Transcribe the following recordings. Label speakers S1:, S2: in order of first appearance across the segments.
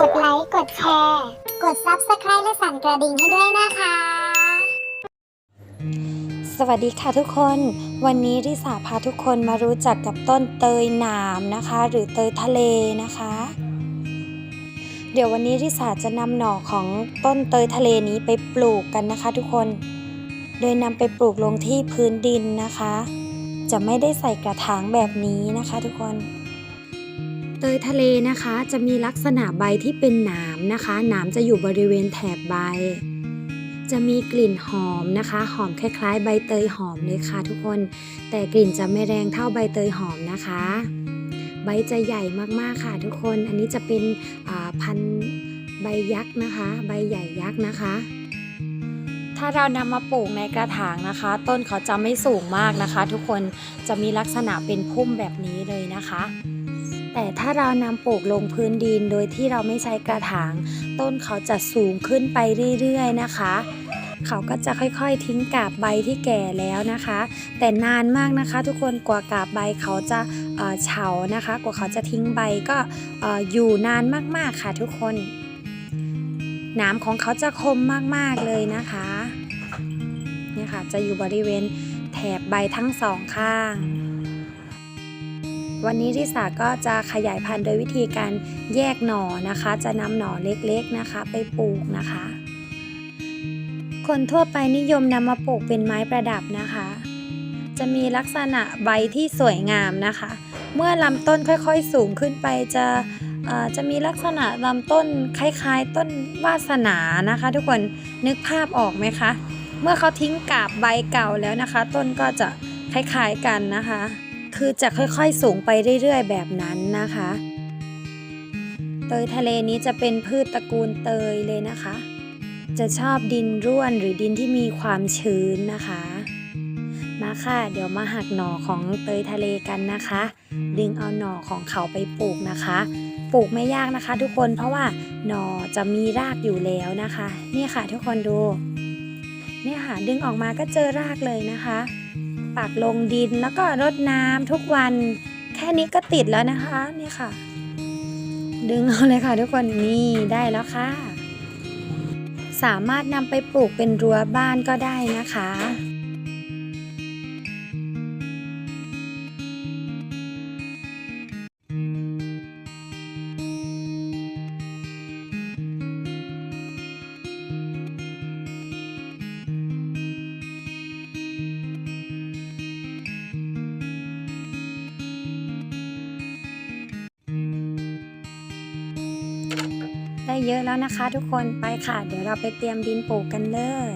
S1: กดไลค์ กดแชร์ กด Subscribe และสั่นกระดิ่งให้ด้วยนะคะ
S2: สวัสดีค่ะทุกคน วันนี้ริสาพาทุกคนมารู้จักกับต้นเตยหนามนะคะ หรือเตยทะเลนะคะ เดี๋ยววันนี้ริสาจะนำหน่อของต้นเตยทะเลนี้ไปปลูกกันนะคะ ทุกคน โดยนำไปปลูกลงที่พื้นดินนะคะ จะไม่ได้ใส่กระถางแบบนี้นะคะ ทุกคน เตยทะเลนะคะ จะมีลักษณะใบที่เป็นหนามนะคะ หนามจะอยู่บริเวณแถบใบ จะมีกลิ่นหอมนะคะ หอมคล้ายๆ ใบเตยหอมเลยค่ะทุกคน แต่กลิ่นจะไม่แรงเท่าใบเตยหอมนะคะ ใบจะใหญ่มากๆค่ะทุกคน อันนี้จะเป็นพันใบยักษ์นะคะ ใบใหญ่ยักษ์นะคะถ้าเรานำมาปลูกในกระถางนะคะ ต้นเขาจะไม่สูงมากนะคะ ทุกคนจะมีลักษณะเป็นพุ่มแบบนี้เลยนะคะ แต่ถ้าเรานำปลูกลงพื้นดินโดยที่เราไม่ใช้กระถาง ต้นเขาจะสูงขึ้นไปเรื่อยๆนะคะ เขาก็จะค่อยๆ ทิ้งกาบใบที่แก่แล้วนะคะ แต่นานมากนะคะ ทุกคนกว่ากาบใบเขาจะเฉานะคะ กว่าเขาจะทิ้งใบก็เอ่ออยู่นานมากๆค่ะทุกคนหนามของเขาจะคมมากๆเลยนะคะเนี่ยค่ะจะอยู่บริเวณแถบใบทั้งสองข้าง วันนี้ริสาก็จะขยายพันธุ์โดยวิธีการแยกหน่อนะคะ จะนำหน่อเล็กๆนะคะ ไปปลูกนะคะ คนทั่วไปนิยมนำมาปลูกเป็นไม้ประดับนะคะ จะมีลักษณะใบที่สวยงามนะคะ เมื่อลำต้นค่อยๆสูงขึ้นไปจะจะมีลักษณะลำต้นคล้ายๆ ต้นวาสนานะคะ ทุกคนนึกภาพออกไหมคะ เมื่อเขาทิ้งกาบใบเก่าแล้วนะคะ ต้นก็จะคล้ายๆกันนะคะ คือจะค่อยๆสูงไปเรื่อยๆ แบบนั้นนะคะ เตยทะเลนี้จะเป็นพืชตระกูลเตยเลยนะคะ จะชอบดินร่วนหรือดินที่มีความชื้นนะคะ มาค่ะเดี๋ยวมาหักหน่อของเตยทะเลกันนะคะ ดึงเอาหน่อของเขาไปปลูกนะคะ ปลูกไม่ยากนะคะ ทุกคนเพราะว่าหน่อจะมีรากอยู่แล้วนะคะ นี่ค่ะทุกคนดูเนี่ยค่ะดึงออกมาก็เจอรากเลยนะคะ ปักลงดินแล้วก็รดน้ำทุกวัน แค่นี้ก็ติดแล้วนะคะนี่ค่ะ ดึงเอาเลยค่ะทุกคนนี่ได้แล้วค่ะ สามารถนำไปปลูกเป็นรั้วบ้านก็ได้นะคะ เยอะแล้วนะคะ ทุกคนไปค่ะ เดี๋ยวเราไปเตรียมดินปลูกกันเลย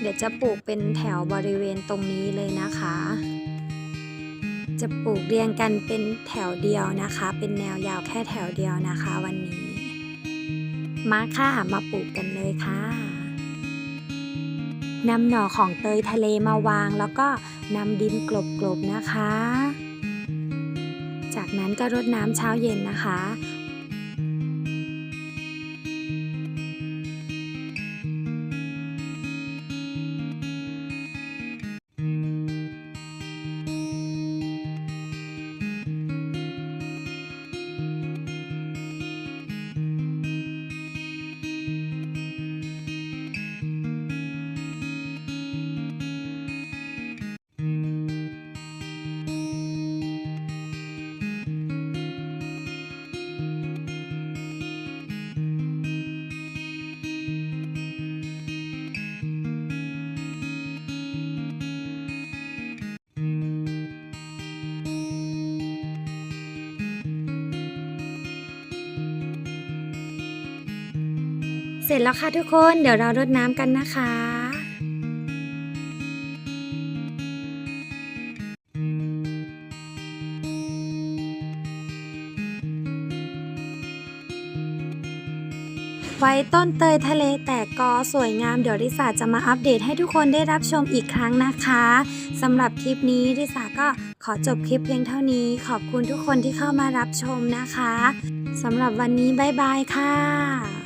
S2: เดี๋ยวจะปลูกเป็นแถวบริเวณตรงนี้เลยนะคะ จะปลูกเรียงกันเป็นแถวเดียวนะคะ เป็นแนวยาวแค่แถวเดียวนะคะ วันนี้ มาค่ะ มาปลูกกันเลยค่ะ นำหน่อของเตยทะเลมาวาง แล้วก็นำดินกลบๆนะคะ จากนั้นก็รดน้ำเช้าเย็นนะคะ สร็จแล้วค่ะทุกคน เดี๋ยวเรารดน้ำกันนะคะไว้ต้นเตยทะเลแตกกอสวยงาม เดี๋ยวริสาจะมาอัปเดตให้ทุกคนได้รับชมอีกครั้งนะคะสำหรับคลิปนี้ริสาก็ขอจบคลิปเพียงเท่านี้ ขอบคุณทุกคนที่เข้ามารับชมนะคะสำหรับวันนี้บ๊ายบายค่ะ